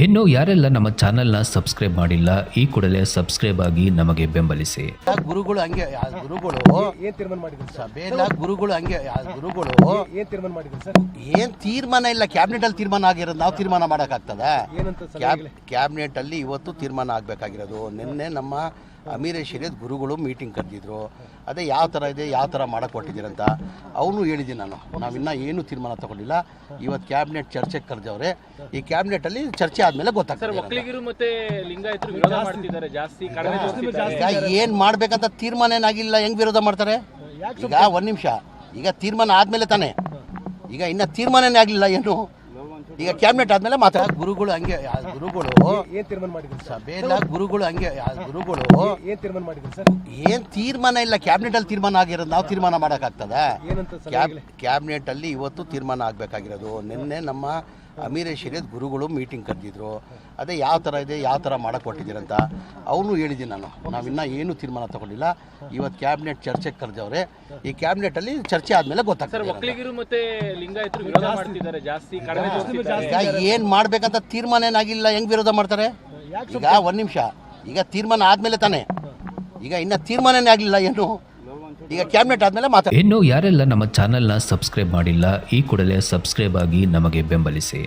ಇನ್ನು ಯಾರೆಲ್ಲ ನಮ್ಮ ಚಾನೆಲ್ನ ಸಬ್ಸ್ಕ್ರೈಬ್ ಮಾಡಿಲ್ಲ ಈ ಕೂಡಲೇ ಸಬ್ಸ್ಕ್ರೈಬ್ ಆಗಿ ನಮಗೆ ಬೆಂಬಲಿಸಿ. ಗುರುಗಳು ಹಂಗೆ ಆ ಗುರುಗಳು. ಏನ್ ತೀರ್ಮಾನ ಮಾಡಿದ್ರು ಸರ್? ಸಭೆಯಲ್ಲ ಗುರುಗಳು ಹಂಗೆ ಆ ಗುರುಗಳು. ಏನ್ ತೀರ್ಮಾನ ಮಾಡಿದ್ರು ಸರ್? ಏನ್ ತೀರ್ಮಾನ ಇಲ್ಲ ಕ್ಯಾಬಿನೆಟ್ ಅಲ್ಲಿ ತೀರ್ಮಾನ ಆಗಿರೋದು ನಾವು ತೀರ್ಮಾನ ಮಾಡಕ್ಕಾಗ್ತದ? ಏನಂತ ಸರ್ ಕ್ಯಾಬಿನೆಟ್ ಅಲ್ಲಿ ಇವತ್ತು ತೀರ್ಮಾನ ಆಗ್ಬೇಕಾಗಿರೋದು. ನಿನ್ನೆ ನಮ್ಮ ಅಮೀರ ಶರೀಯತ್ ಗುರುಗಳು ಮೀಟಿಂಗ್ ಕರೆದಿದ್ರು. ಅದೇ ಯಾವ ಥರ ಇದೆ ಯಾವ ಥರ ಮಾಡಕ್ಕೆ ಹೊಟ್ಟಿದ್ದೀರಂತ ಅವನು ಹೇಳಿದ್ದೀನಿ ನಾನು. ನಾವಿನ್ನೂ ಏನು ತೀರ್ಮಾನ ತಗೊಂಡಿಲ್ಲ. ಇವತ್ತು ಕ್ಯಾಬಿನೆಟ್ ಚರ್ಚೆಗೆ ಕರೆದವ್ರೆ. ಈ ಕ್ಯಾಬಿನೆಟ್ ಅಲ್ಲಿ ಚರ್ಚೆ ಆದಮೇಲೆ ಗೊತ್ತಾಗ್ತದೆ ಏನ್ ಮಾಡ್ಬೇಕಂತ ತೀರ್ಮಾನ ಏನಾಗಿಲ್ಲ ಹೆಂಗ್ ವಿರೋಧ ಮಾಡ್ತಾರೆ? ಈಗ ಒಂದು ನಿಮಿಷ. ಈಗ ತೀರ್ಮಾನ ಆದಮೇಲೆ ತಾನೆ. ಈಗ ಇನ್ನ ತೀರ್ಮಾನನೇ ಆಗಲಿಲ್ಲ ಏನು? ಈಗ ಕ್ಯಾಬಿನೆಟ್ ಆದ್ಮೇಲೆ ಮಾತಾಡ ಗುರುಗಳು ಹಂಗೆ ಆ ಗುರುಗಳು ಏನ್ ತೀರ್ಮಾನ ಮಾಡಿದ್ರು ಸರ್? ಸಭೆಯಲ್ಲ ಗುರುಗಳು ಹಂಗೆ ಆ ಗುರುಗಳು ಏನ್ ತೀರ್ಮಾನ ಮಾಡಿದ್ರು ಸರ್? ಏನ್ ತೀರ್ಮಾನ ಇಲ್ಲ ಕ್ಯಾಬಿನೆಟ್ ಅಲ್ಲಿ ತೀರ್ಮಾನ ಆಗಿರೋದು ನಾವು ತೀರ್ಮಾನ ಮಾಡಕ್ಕಾಗ್ತದ? ಏನಂತ ಸರ್ ಕ್ಯಾಬ್ ಕ್ಯಾಬಿನೆಟ್ ಅಲ್ಲಿ ಇವತ್ತು ತೀರ್ಮಾನ ಆಗ್ಬೇಕಾಗಿರೋದು. ನಿನ್ನೆ ನಮ್ಮ ಅಮೀರ ಶರೀಯತ್ ಗುರುಗಳು ಮೀಟಿಂಗ್ ಕರೆದಿದ್ರು. ಅದೇ ಯಾವ ಥರ ಇದೆ ಯಾವ ಥರ ಮಾಡಕ್ಕೆ ಹೊಟ್ಟಿದ್ದೀರಂತ ಅವನು ಹೇಳಿದ್ದೀನಿ ನಾನು. ನಾವಿನ್ನೂ ಏನು ತೀರ್ಮಾನ ತಗೊಂಡಿಲ್ಲ. ಇವತ್ತು ಕ್ಯಾಬಿನೆಟ್ ಚರ್ಚೆಗೆ ಕರೆದವ್ರೆ. ಈ ಕ್ಯಾಬಿನೆಟ್ ಅಲ್ಲಿ ಚರ್ಚೆ ಆದ್ಮೇಲೆ ಸರ್ ಗೊತ್ತಾಗ್ತದೆ. ಈಗ ಏನ್ ಮಾಡ್ಬೇಕಂತ ತೀರ್ಮಾನ ಏನಾಗಿಲ್ಲ ಹೆಂಗ್ ವಿರೋಧ ಮಾಡ್ತಾರೆ? ಈಗ ಒಂದು ನಿಮಿಷ. ಈಗ ತೀರ್ಮಾನ ಆದ್ಮೇಲೆ ತಾನೇ. ಈಗ ಇನ್ನ ತೀರ್ಮಾನನೇ ಆಗಲಿಲ್ಲ ಏನು? ಈಗ ಕ್ಯಾಬಿನೆಟ್ ಆದ್ಮೇಲೆ ಮಾತಾಡ ಇನ್ನು ಯಾರೆಲ್ಲ ನಮ್ಮ ಚಾನೆಲ್ನ ಸಬ್ಸ್ಕ್ರೈಬ್ ಮಾಡಿಲ್ಲ, ಈ ಕೂಡಲೇ ಸಬ್ಸ್ಕ್ರೈಬ್ ಆಗಿ ನಮಗೆ ಬೆಂಬಲಿಸಿ.